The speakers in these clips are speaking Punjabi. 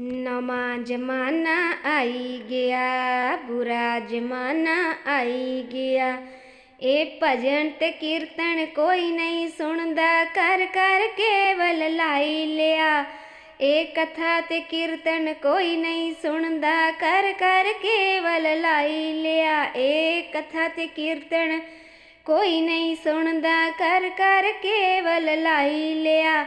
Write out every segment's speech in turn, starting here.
ਨਵਾਂ ਜ਼ਮਾਨਾ ਆਈ ਗਿਆ, ਬੁਰਾ ਜ਼ਮਾਨਾ ਆਈ ਗਿਆ। ਇਹ ਭਜਨ ਤੇ ਕੀਰਤਨ ਕੋਈ ਨਹੀਂ ਸੁਣਦਾ ਕਰ ਕਰ ਕੇਵਲ ਲਾਈ ਲਿਆ। ਇਹ ਕਥਾ ਤੇ ਕੀਰਤਨ ਕੋਈ ਨਹੀਂ ਸੁਣਦਾ ਕਰ ਕਰ ਕੇਵਲ ਲਾਈ ਲਿਆ। ਇਹ ਕਥਾ ਤੇ ਕੀਰਤਨ ਕੋਈ ਨਹੀਂ ਸੁਣਦਾ ਕਰ ਕਰ ਕੇਵਲ ਲਾਈ ਲਿਆ।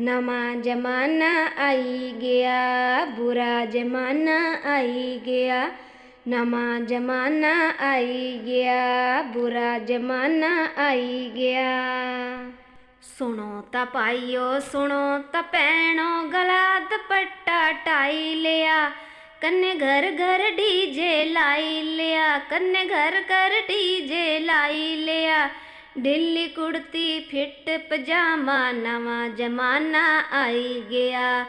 ਨਵਾਂ ਜ਼ਮਾਨਾ ਆਈ ਗਿਆ, ਬੁਰਾ ਜ਼ਮਾਨਾ ਆਈ ਗਿਆ। ਨਵਾਂ ਜ਼ਮਾਨਾ ਆਈ ਗਿਆ, ਬੁਰਾ ਜ਼ਮਾਨਾ ਆਈ ਗਿਆ। ਸੁਣੋ ਤਾਂ ਪਾਈਓ ਸੁਣੋ ਤਾਂ ਭੈਣੋ, ਗਲਾ ਦੁਪੱਟਾ ਟਾਈ ਲਿਆ। ਕੰਨੇ ਘਰ ਘਰ ਡੀਜੇ ਲਾਈ ਲਿਆ, ਕੰਨੇ ਘਰ ਘਰ ਡੀਜੇ ਲਾਈ ਲਿਆ। ਢਿੱਲੀ ਕੁੜਤੀ ਫਿੱਟ ਪਜਾਮਾ, ਨਵਾਂ ਜ਼ਮਾਨਾ ਆਈ ਗਿਆ।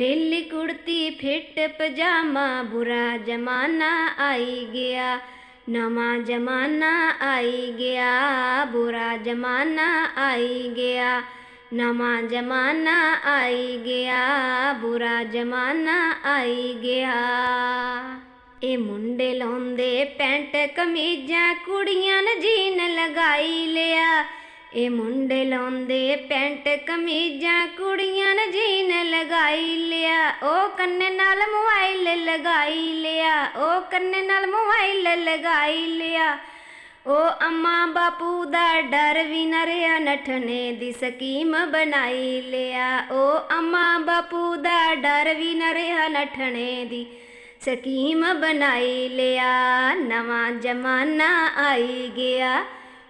ਢਿੱਲੀ ਕੁੜਤੀ ਫਿੱਟ ਪਜਾਮਾ, ਬੁਰਾ ਜ਼ਮਾਨਾ ਆਈ ਗਿਆ। ਨਵਾਂ ਜ਼ਮਾਨਾ ਆਈ ਗਿਆ, ਬੁਰਾ ਜ਼ਮਾਨਾ ਆਈ ਗਿਆ। ਨਵਾਂ ਜ਼ਮਾਨਾ ਆਈ ਗਿਆ, ਬੁਰਾ ਜ਼ਮਾਨਾ ਆਈ ਗਿਆ। ਇਹ ਮੁੰਡੇ ਲਾਉਂਦੇ ਪੈਂਟ ਕਮੀਜ਼ਾਂ, ਕੁੜੀਆਂ ਨੇ ਜੀਨ ਲਗਾਈ ਲਿਆ। ਇਹ ਮੁੰਡੇ ਲਾਉਂਦੇ ਪੈਂਟ ਕਮੀਜ਼ਾਂ, ਕੁੜੀਆਂ ਨੇ ਜੀਨ ਲਗਾਈ ਲਿਆ। ਉਹ ਕੰਨੇ ਨਾਲ ਮੋਬਾਈਲ ਲਗਾਈ ਲਿਆ। ਉਹ ਕੰਨੇ ਨਾਲ ਮੋਬਾਈਲ ਲਗਾਈ ਲਿਆ। ਉਹ ਅੰਮਾ ਬਾਪੂ ਦਾ ਡਰ ਵੀ ਨਾ ਰਿਹਾ ਨਠਨੇ ਦੀ ਸਕੀਮ ਬਣਾਈ ਲਿਆ। ਉਹ ਅੰਮਾ ਬਾਪੂ ਦਾ ਡਰ ਵੀ ਨਾ ਰਿਹਾ ਨਠਣੇ ਦੀ ਸਕੀਮ ਬਣਾਈ ਲਿਆ, ਨਵਾਂ ਜ਼ਮਾਨਾ ਆਈ ਗਿਆ,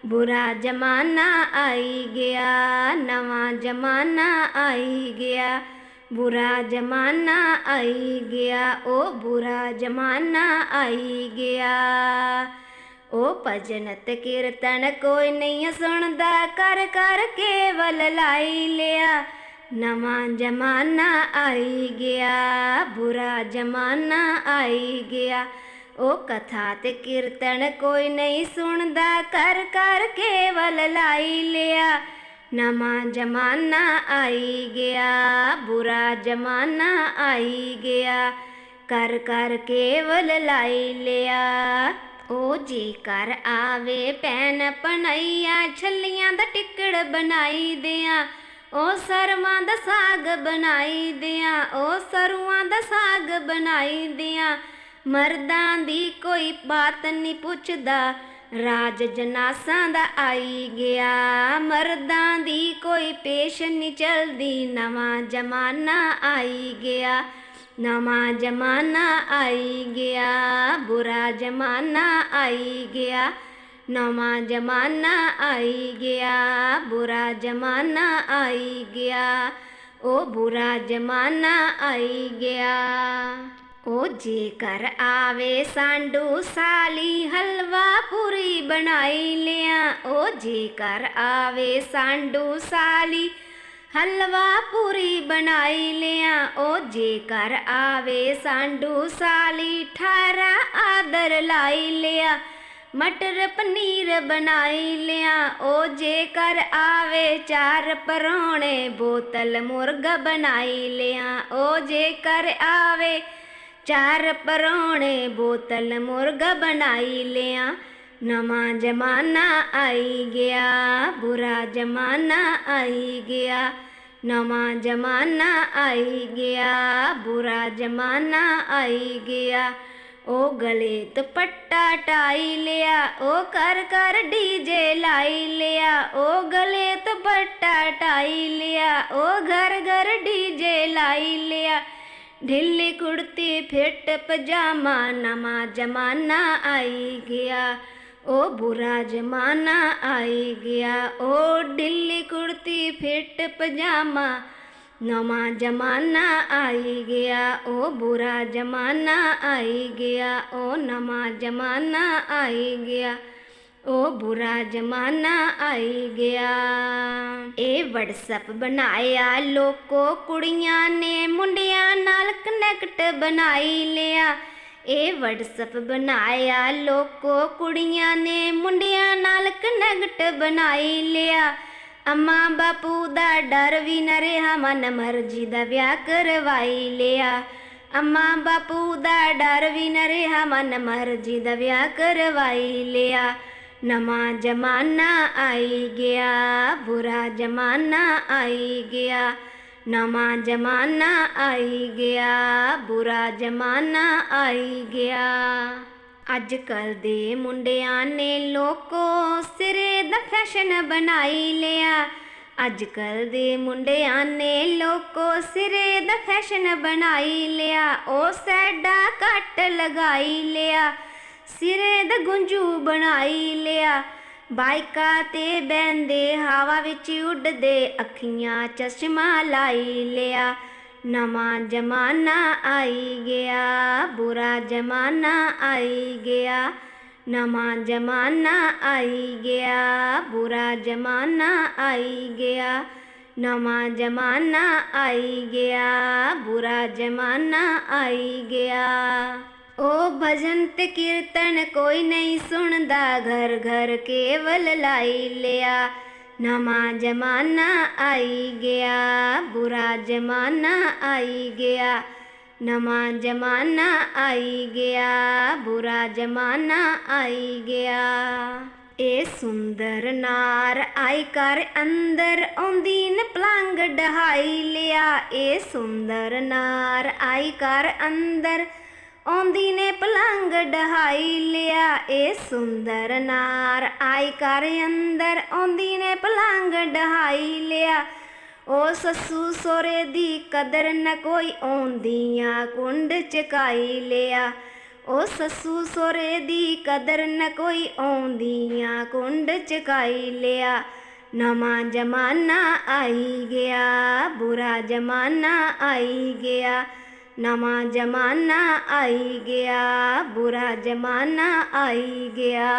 ਬੁਰਾ ਜ਼ਮਾਨਾ ਆਈ ਗਿਆ, ਨਵਾਂ ਜ਼ਮਾਨਾ ਆਈ ਗਿਆ, ਬੁਰਾ ਜ਼ਮਾਨਾ ਆਈ ਗਿਆ ਉਹ ਬੁਰਾ ਜ਼ਮਾਨਾ ਆਈ ਗਿਆ। ਉਹ ਭਜਨ ਤੇ ਕੀਰਤਨ ਕੋਈ ਨਹੀਂ ਸੁਣਦਾ, ਕਰ ਕਰ ਕੇਵਲ ਲਾਈ ਲਿਆ। ਨਵਾਂ ਜ਼ਮਾਨਾ ਆਈ ਗਿਆ, ਬੁਰਾ ਜ਼ਮਾਨਾ ਆਈ ਗਿਆ। ਉਹ ਕਥਾ ਤੇ ਕੀਰਤਨ ਕੋਈ ਨਹੀਂ ਸੁਣਦਾ, ਕਰ ਕਰ ਕੇਵਲ ਲਾਈ ਲਿਆ। ਨਵਾਂ ਜ਼ਮਾਨਾ ਆਈ ਗਿਆ, ਬੁਰਾ ਜ਼ਮਾਨਾ ਆਈ ਗਿਆ। ਕਰ ਕਰ ਕੇਵਲ ਲਾਈ ਲਿਆ। ਉਹ ਜੇ ਕਰ ਆਵੇ ਪੈਨ ਪਨਈਆ ਛੱਲੀਆਂ ਦਾ ਟਿਕੜ ਬਣਾਈ ਦਿਆਂ। ਉਹ ਸਰਵਾਂ ਦਾ ਸਾਗ ਬਣਾਈ ਦਿਆਂ ਉਹ ਸਰੂਆਂ ਦਾ ਸਾਗ ਬਣਾਈ ਦਿਆਂ। ਮਰਦਾਂ ਦੀ ਕੋਈ ਬਾਤ ਨਹੀਂ ਪੁੱਛਦਾ, ਰਾਜ ਜਨਾਸਾਂ ਦਾ ਆਈ ਗਿਆ। ਮਰਦਾਂ ਦੀ ਕੋਈ ਪੇਸ਼ ਨਹੀਂ ਚਲਦੀ, ਨਵਾਂ ਜ਼ਮਾਨਾ ਆਈ ਗਿਆ। ਨਵਾਂ ਜ਼ਮਾਨਾ ਆਈ ਗਿਆ, ਬੁਰਾ ਜ਼ਮਾਨਾ ਆਈ ਗਿਆ। ਨਵਾਂ ਜ਼ਮਾਨਾ ਆਈ ਗਿਆ ਬੁਰਾ ਜ਼ਮਾਨਾ ਆਈ ਗਿਆ ਉਹ ਬੁਰਾ ਜ਼ਮਾਨਾ ਆਈ ਗਿਆ ਉਹ ਜੇਕਰ ਆਵੇ ਸਾਂਡੂ ਸਾਲੀ ਹਲਵਾ ਪੂਰੀ ਬਣਾਈ ਲਿਆ ਉਹ ਜੇਕਰ ਆਵੇ ਸਾਂਡੂ ਸਾਲੀ ਹਲਵਾ ਪੂਰੀ ਬਣਾਈ ਲਿਆ ਉਹ ਜੇਕਰ ਆਵੇ ਸਾਂਡੂ ਸਾਲੀ ਠਾਰਾ ਆਦਰ ਲਾਈ ਲਿਆ ਮਟਰ ਪਨੀਰ ਬਣਾਈ ਲਿਆ। ਉਹ ਜੇ ਜੇਕਰ ਆਵੇ, ਚਾਰ ਪਰੌਣੇ ਬੋਤਲ ਮੁਰਗਾ ਬਣਾਈ ਲਿਆ। ਉਹ ਜੇ ਜੇਕਰ ਆਵੇ, ਚਾਰ ਪਰੌਣੇ ਬੋਤਲ ਮੁਰਗਾ ਬਣਾਈ ਲਿਆ। ਨਵਾਂ ਜ਼ਮਾਨਾ ਆਈ ਗਿਆ, ਬੁਰਾ ਜ਼ਮਾਨਾ ਆਈ ਗਿਆ। ਨਵਾਂ ਜ਼ਮਾਨਾ ਆਈ ਗਿਆ, ਬੁਰਾ ਜ਼ਮਾਨਾ ਆਈ ਗਿਆ। ਉਹ ਗਲੇ ਦੁਪੱਟਾ ਟਾਈ ਲਿਆ ਉਹ ਕਰ ਕਰ ਡੀਜੇ ਲਾਈ ਲਿਆ ਉਹ ਗਲੇ ਦੁਪੱਟਾ ਟਾਈ ਲਿਆ ਉਹ ਘਰ ਘਰ ਡੀਜੇ ਲਾਈ ਲਿਆ ਢਿੱਲੀ ਕੁੜਤੀ ਫਿੱਟ ਪਜਾਮਾ ਨਵਾਂ ਜ਼ਮਾਨਾ ਆਈ ਗਿਆ ਉਹ ਬੁਰਾ ਜ਼ਮਾਨਾ ਆਈ ਗਿਆ ਉਹ ਢਿੱਲੀ ਕੁੜਤੀ ਫਿੱਟ ਪਜਾਮਾ ਨਵਾਂ ਜ਼ਮਾਨਾ ਆਈ ਗਿਆ, ਉਹ ਬੁਰਾ ਜ਼ਮਾਨਾ ਆਈ ਗਿਆ, ਉਹ ਨਵਾਂ ਜ਼ਮਾਨਾ ਆਈ ਗਿਆ, ਉਹ ਬੁਰਾ ਜ਼ਮਾਨਾ ਆਈ ਗਿਆ। ਇਹ WhatsApp ਬਣਾਇਆ, ਲੋਕੋ ਕੁੜੀਆਂ ਨੇ ਮੁੰਡਿਆਂ ਨਾਲ ਕਨੈਕਟ ਬਣਾਈ ਲਿਆ। ਇਹ WhatsApp ਬਣਾਇਆ, ਲੋਕੋ ਕੁੜੀਆਂ ਨੇ ਮੁੰਡਿਆਂ ਨਾਲ ਕਨੈਕਟ ਬਣਾਈ ਲਿਆ। ਅੰਮਾ ਬਾਪੂ ਦਾ ਡਰ ਵੀ ਨਾ ਰਿਹਾ, ਮਨ ਮਰਜ਼ੀ ਦਾ ਵਿਆਹ ਕਰਵਾਈ ਲਿਆ। ਅੰਮਾ ਬਾਪੂ ਦਾ ਡਰ ਵੀ ਨਾ ਰਿਹਾ, ਮਨ ਮਰਜ਼ੀ ਦਾ ਵਿਆਹ ਕਰਵਾਈ ਲਿਆ। ਨਵਾਂ ਜਮਾਨਾ ਆਈ ਗਿਆ, ਬੁਰਾ ਜਮਾਨਾ ਆਈ ਗਿਆ। ਨਵਾਂ ਜਮਾਨਾ ਆਈ ਗਿਆ, ਬੁਰਾ ਜਮਾਨਾ ਆਈ ਗਿਆ। ਅੱਜ ਕੱਲ ਦੇ ਮੁੰਡਿਆਂ ਨੇ ਲੋਕੋ ਸਿਰੇ ਦਾ ਫੈਸ਼ਨ ਬਣਾਈ ਲਿਆ। ਅੱਜ ਕੱਲ ਦੇ ਮੁੰਡਿਆਂ ਨੇ ਲੋਕੋ ਸਿਰੇ ਦਾ ਫੈਸ਼ਨ ਬਣਾਈ ਲਿਆ। ਉਹ ਸੈਡਾ ਕੱਟ ਲਗਾਈ ਲਿਆ। ਸਿਰੇ ਦਾ ਗੁੰਝੂ ਬਣਾਈ ਲਿਆ। ਬਾਈਕਾਂ ਤੇ ਬੈੰਦੇ ਹਵਾ ਵਿੱਚ ਉੱਡਦੇ, ਅੱਖੀਆਂ ਚਸ਼ਮਾ ਲਾਈ ਲਿਆ। ਨਵਾਂ ਜਮਾਨਾ ਆਈ ਗਿਆ, ਬੁਰਾ ਜਮਾਨਾ ਆਈ ਗਿਆ। ਨਵਾਂ ਜਮਾਨਾ ਆਈ ਗਿਆ, ਬੁਰਾ ਜਮਾਨਾ ਆਈ ਗਿਆ। ਨਵਾਂ ਜਮਾਨਾ ਆਈ ਗਿਆ, ਬੁਰਾ ਜਮਾਨਾ ਆਈ ਗਿਆ। ਉਹ ਭਜਨ ਤੇ ਕੀਰਤਨ ਕੋਈ ਨਹੀਂ ਸੁਣਦਾ, ਘਰ ਘਰ ਕੇਵਲ ਲਾਈ ਲਿਆ। ਨਵਾਂ ਜਮਾਨਾ ਆਈ ਗਿਆ, ਬੁਰਾ ਜਮਾਨਾ ਆਈ ਗਿਆ। ਨਵਾਂ ਜਮਾਨਾ ਆਈ ਗਿਆ, ਬੁਰਾ ਜਮਾਨਾ ਆਈ ਗਿਆ। ਇਹ ਸੁੰਦਰ ਨਾਰ ਆਈ ਕਰ ਅੰਦਰ, ਆਉਂਦੀ ਨ ਪਲੰਗ ਡਹਾਈ ਲਿਆ। ਇਹ ਸੁੰਦਰ ਨਾਰ ਆਈ ਕਰ ਅੰਦਰ ਆਉਂਦੀ ਨੇ ਪਲੰਗ ਡਹਾਈ ਲਿਆ, ਇਹ ਸੁੰਦਰ ਨਾਰ ਆਈ ਕਰ ਅੰਦਰ। ਆਉਂਦੀ ਨੇ ਪਲੰਗ ਡਹਾਈ ਲਿਆ ਉਹ ਸੱਸੂ ਸੋਰੇ ਦੀ ਕਦਰ ਨ ਕੋਈ ਆਉਂਦੀਆਂ ਕੁੰਡ ਚਕਾਈ ਲਿਆ। ਉਹ ਸੱਸੂ ਸੋਰੇ ਦੀ ਕਦਰ ਨ ਕੋਈ ਆਉਂਦੀਆਂ ਕੁੰਡ ਚਕਾਈ ਲਿਆ। ਨਵਾਂ ਜਮਾਨਾ ਆਈ ਗਿਆ, ਬੁਰਾ ਜਮਾਨਾ ਆਈ ਗਿਆ। ਨਵਾਂ ਜਮਾਨਾ ਆਈ ਗਿਆ, ਬੁਰਾ ਜਮਾਨਾ ਆਈ ਗਿਆ।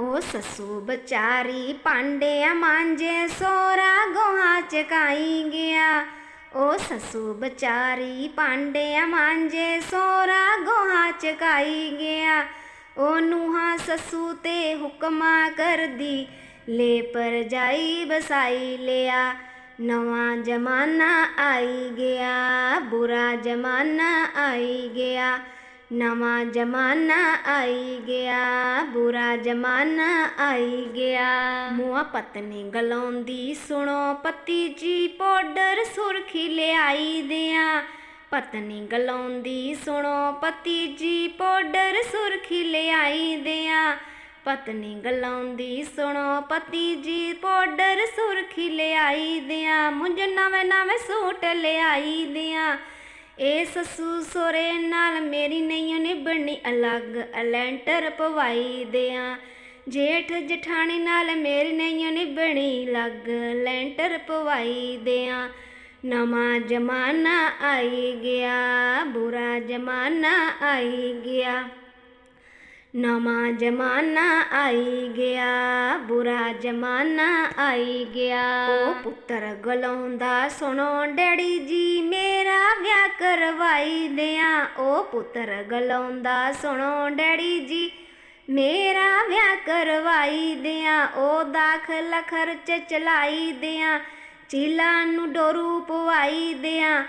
ਉਹ ਸੱਸੂ ਬਚਾਰੀ ਪਾਂਡਿਆ ਮਾਂਜੇ ਸੋਰਾ ਗੋਹਾ ਚਕਾਈ ਗਿਆ। ਉਹ ਸੱਸੂ ਬਚਾਰੀ ਪਾਂਡਿਆ ਮਾਂਜੇ ਸੋਰਾ ਗੋਹਾ ਚਕਾਈ ਗਿਆ। ਉਹ ਨੂਹਾ ਸੱਸੂ ਤੇ ਹੁਕਮਾ ਕਰਦੀ ਲੈ ਪਰ ਜਾਈ ਬਸਾਈ ਲਿਆ। ਨਵਾਂ ਜਮਾਨਾ ਆਈ ਗਿਆ, ਬੁਰਾ ਜਮਾਨਾ ਆਈ ਗਿਆ। ਨਵਾਂ ਜਮਾਨਾ ਆਈ ਗਿਆ, ਬੁਰਾ ਜਮਾਨਾ ਆਈ ਗਿਆ। ਮੂਆ ਪਤਨੀ ਗਲਾਉਂਦੀ, ਸੁਣੋ ਪਤੀ ਜੀ, ਪਾਊਡਰ ਸੁਰਖੀ ਲਿਆਈ ਦਿਆਂ। ਪਤਨੀ ਗਲਾਉਂਦੀ, ਸੁਣੋ ਪਤੀ ਜੀ, ਪਾਊਡਰ ਸੁਰਖੀ ਲਿਆਈ ਦਿਆਂ। ਪਤਨੀ ਗਲਾਉਂਦੀ, ਸੁਣੋ ਪਤੀ ਜੀ, ਪਾਊਡਰ ਸੁਰਖੀ ਲਿਆਈ ਦਿਆਂ, ਮੁੰਜ ਨਵੇਂ ਨਵੇਂ ਸੂਟ ਲਿਆਈ ਦਿਆਂ। ਇਹ ਸੱਸੂ ਸੋਰੇ ਨਾਲ ਮੇਰੀ ਨਹੀਂ ਨਿਭਣੀ ਅਲੱਗ ਅਲੈਂਟਰ ਪਵਾਈ ਦਿਆਂ। ਜੇਠ ਜਠਾਣੀ ਨਾਲ ਮੇਰੀ ਨਹੀਂ ਨਿਭਣੀ ਲੱਗ ਲੈਂਟਰ ਪਵਾਈ ਦਿਆਂ। ਨਵਾਂ ਜਮਾਨਾ ਆਈ ਗਿਆ, ਬੁਰਾ ਜਮਾਨਾ ਆਈ ਗਿਆ। ਨਵਾਂ ਜਮਾਨਾ ਆਈ ਗਿਆ, ਬੁਰਾ ਜਮਾਨਾ ਆਈ ਗਿਆ। ਉਹ ਪੁੱਤਰ ਗਲਾਉਂਦਾ, ਸੁਣੋ ਡੈਡੀ ਜੀ, ਮੇਰਾ ਵਿਆਹ ਕਰਵਾਈ ਦਿਆਂ ਉਹ ਪੁੱਤਰ ਗਲਾਉਂਦਾ, ਸੁਣੋ ਡੈਡੀ ਜੀ, ਮੇਰਾ ਵਿਆਹ ਕਰਵਾਈ ਦਿਆਂ ਉਹ ਦਾਖਲ ਖਰਚ ਚਲਾਈ ਦਿਆਂ ਚੀਲਾ ਨੂੰ ਡੋਰੂ ਪਵਾਈ ਦਿਆਂ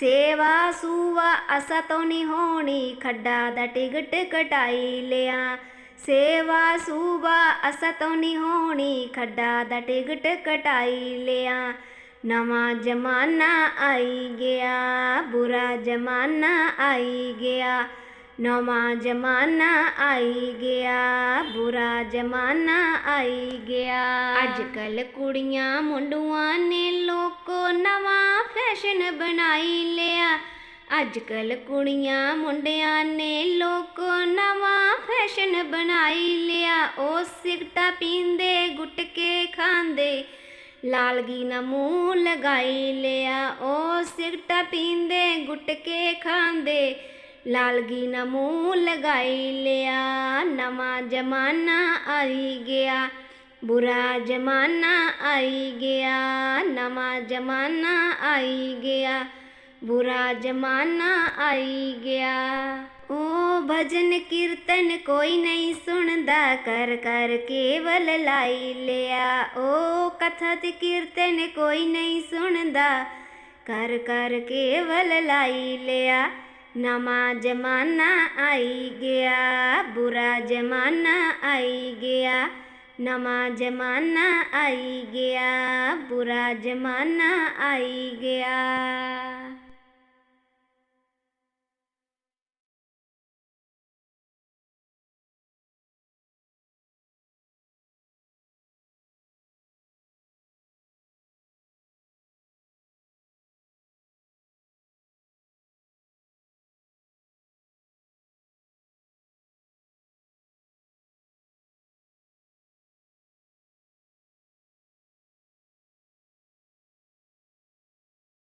ਸੇਵਾ ਸੂਵਾ ਅਸਾ ਤੋਂ ਨਹੀਂ ਹੋਣੀ, ਖੱਡਾ ਦਾ ਟਿਕਟ ਕਟਾਈ ਲਿਆ। ਸੇਵਾ ਸੂਵਾ ਅਸਾ ਤੋਂ ਨਹੀਂ ਹੋਣੀ, ਖੱਡਾ ਦਾ ਟਿਕਟ ਕਟਾਈ ਲਿਆ। ਨਵਾਂ ਜਮਾਨਾ ਆਈ ਗਿਆ, ਬੁਰਾ ਜਮਾਨਾ ਆਈ ਗਿਆ। ਨਵਾਂ ਜਮਾਨਾ ਆਈ ਗਿਆ, ਬੁਰਾ ਜਮਾਨਾ ਆਈ ਗਿਆ। ਅੱਜ ਕੱਲ ਕੁੜੀਆਂ ਮੁੰਡੂਆਂ ਨੇ ਲੋਕੋ ਨਵਾਂ ਫੈਸ਼ਨ ਬਣਾਈ ਲਿਆ। ਅੱਜ ਕੱਲ ਕੁੜੀਆਂ ਮੁੰਡਿਆਂ ਨੇ ਲੋਕੋ ਨਵਾਂ ਫੈਸ਼ਨ ਬਣਾਈ ਲਿਆ। ਉਹ ਸਿਗਟਾ ਪੀਂਦੇ, ਗੁਟਕੇ ਖਾਂਦੇ, ਲਾਲਗੀ ਨਾ ਮੂੰਹ ਲਗਾਈ ਲਿਆ। ਉਹ ਸਿਗਟਾ ਪੀਂਦੇ, ਗੁਟਕੇ ਖਾਂਦੇ ਲਾਲਗੀ ਨਾ ਮੂੰਹ ਲਗਾਈ ਲਿਆ, ਨਵਾਂ ਜਮਾਨਾ ਆਈ ਗਿਆ। ਬੁਰਾ ਜਮਾਨਾ ਆਈ ਗਿਆ, ਨਵਾਂ ਜਮਾਨਾ ਆਈ ਗਿਆ। ਬੁਰਾ ਜਮਾਨਾ ਆਈ ਗਿਆ। ਉਹ ਭਜਨ ਕੀਰਤਨ ਕੋਈ ਨਹੀਂ ਸੁਣਦਾ, ਕਰ ਕਰ ਕੇਵਲ ਲਾਈ ਲਿਆ। ਓ ਕਥਾ ਕੀਰਤਨ ਕੋਈ ਨਹੀਂ ਸੁਣਦਾ, ਕਰ ਕਰ ਕੇਵਲ ਲਾਈ ਲਿਆ। ਨਵਾਂ ਜ਼ਮਾਨਾ ਆਈ ਗਿਆ, ਬੁਰਾ ਜ਼ਮਾਨਾ ਆਈ ਗਿਆ। ਨਵਾਂ ਜ਼ਮਾਨਾ ਆਈ ਗਿਆ, ਬੁਰਾ ਜ਼ਮਾਨਾ ਆਈ ਗਿਆ।